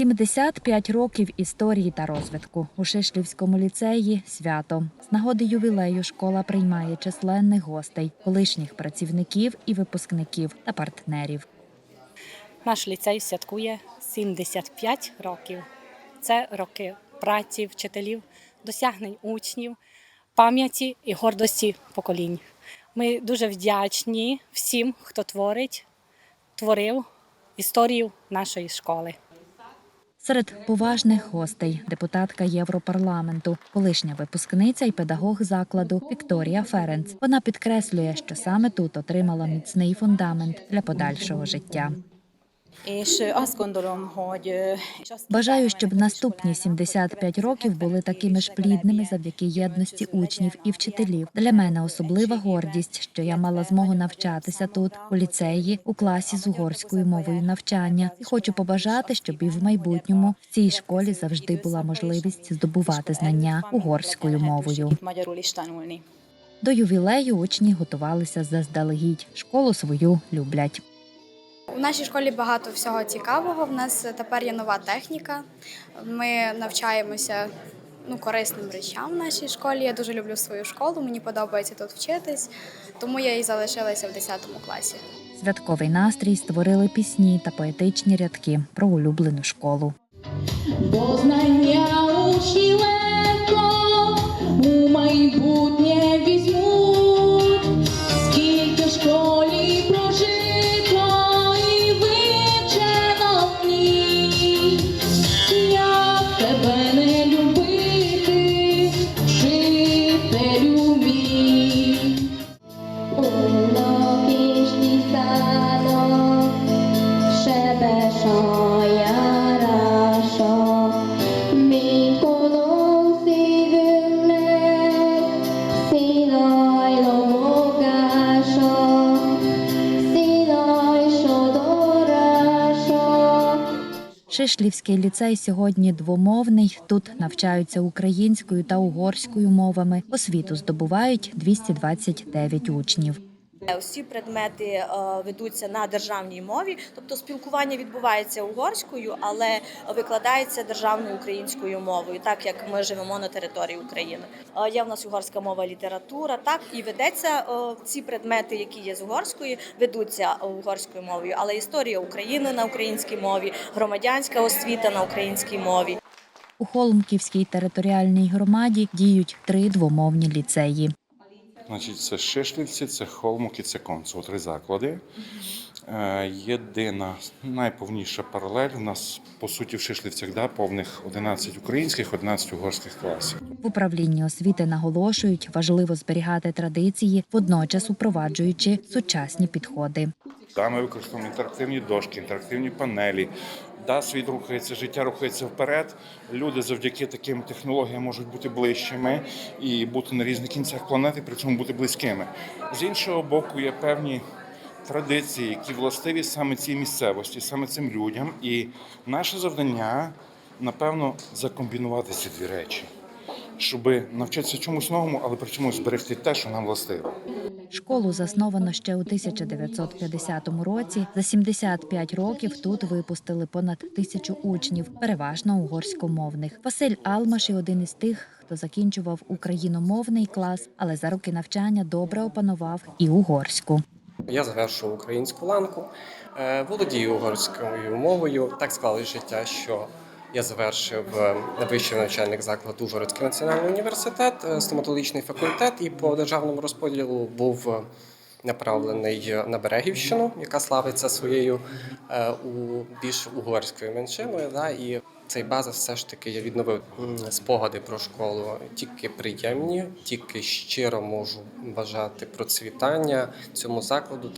75 років історії та розвитку у Шишлівському ліцеї свято. З нагоди ювілею школа приймає численних гостей, колишніх працівників і випускників та партнерів. Наш ліцей святкує 75 років. Це роки праці вчителів, досягнень учнів, пам'яті і гордості поколінь. Ми дуже вдячні всім, хто творить, творив історію нашої школи. Серед поважних гостей депутатка Європарламенту, колишня випускниця і педагог закладу Вікторія Ференц. Вона підкреслює, що саме тут отримала міцний фундамент для подальшого життя. Бажаю, щоб наступні iskolának, 75 років були такими ж плідними завдяки єдності учнів і вчителів. Для мене особлива гордість, що я мала змогу навчатися тут, у ліцеї, у класі з угорською мовою навчання. І хочу побажати, щоб і в майбутньому в цій школі завжди була можливість здобувати знання угорською мовою. До ювілею учні готувалися заздалегідь. Школу свою люблять. У нашій школі багато всього цікавого. В нас тепер є нова техніка. Ми навчаємося ну, корисним речам в нашій школі. Я дуже люблю свою школу, мені подобається тут вчитись, тому я і залишилася в 10 класі. Святковий настрій створили пісні та поетичні рядки про улюблену школу. Бо знання учні Шишлівський ліцей сьогодні двомовний. Тут навчаються українською та угорською мовами. Освіту здобувають 229 учнів. Усі предмети е, ведуться на державній мові, тобто спілкування відбувається угорською, але викладається державною українською мовою, так як ми живемо на території України. Е, Є в нас угорська мова, література, так і ведеться е, ці предмети, які є з угорської, ведуться угорською мовою, але історія України на українській мові, громадянська освіта на українській мові. У Холмківській територіальній громаді діють три двомовні ліцеї. Значить, це Шишлівці, це Холмук і це Концу. Три заклади. Е, Єдина найповніша паралель у нас по суті в Шишлівцях да, повних 11 українських, 11 угорських класів. В управлінні освіти наголошують, важливо зберігати традиції, водночас упроваджуючи сучасні підходи. Да, ми використовуємо інтерактивні дошки, інтерактивні панелі. Да, світ рухається, життя рухається вперед. Люди завдяки таким технологіям можуть бути ближчими і бути на різних кінцях планети, при цьому бути близькими. З іншого боку, є певні традиції, які властиві саме цій місцевості, саме цим людям. І наше завдання, напевно, закомбінувати ці дві речі, щоб навчитися чомусь новому, але при цьому зберегти те, що нам властиво. Школу засновано ще у 1950 році. За 75 років тут випустили понад тисячу учнів, переважно угорськомовних. Василь Алмаш і один із тих, хто закінчував україномовний клас, але за роки навчання добре опанував і угорську. Я завершив українську ланку, е, володію угорською мовою. Так склалось життя, що я завершив е, вищий навчальний заклад Ужгородський національний університет, е, стоматологічний факультет, і по державному розподілу був направлений на Берегівщину, яка славиться своєю е, у більш угорською меншиною. Да, і цей базис все ж таки я відновив спогади про школу тільки приємні, тільки щиро можу бажати процвітання цьому закладу.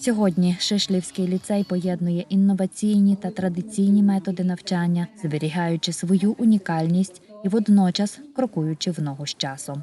Сьогодні Шишлівський ліцей поєднує інноваційні та традиційні методи навчання, зберігаючи свою унікальність і водночас крокуючи в ногу з часом.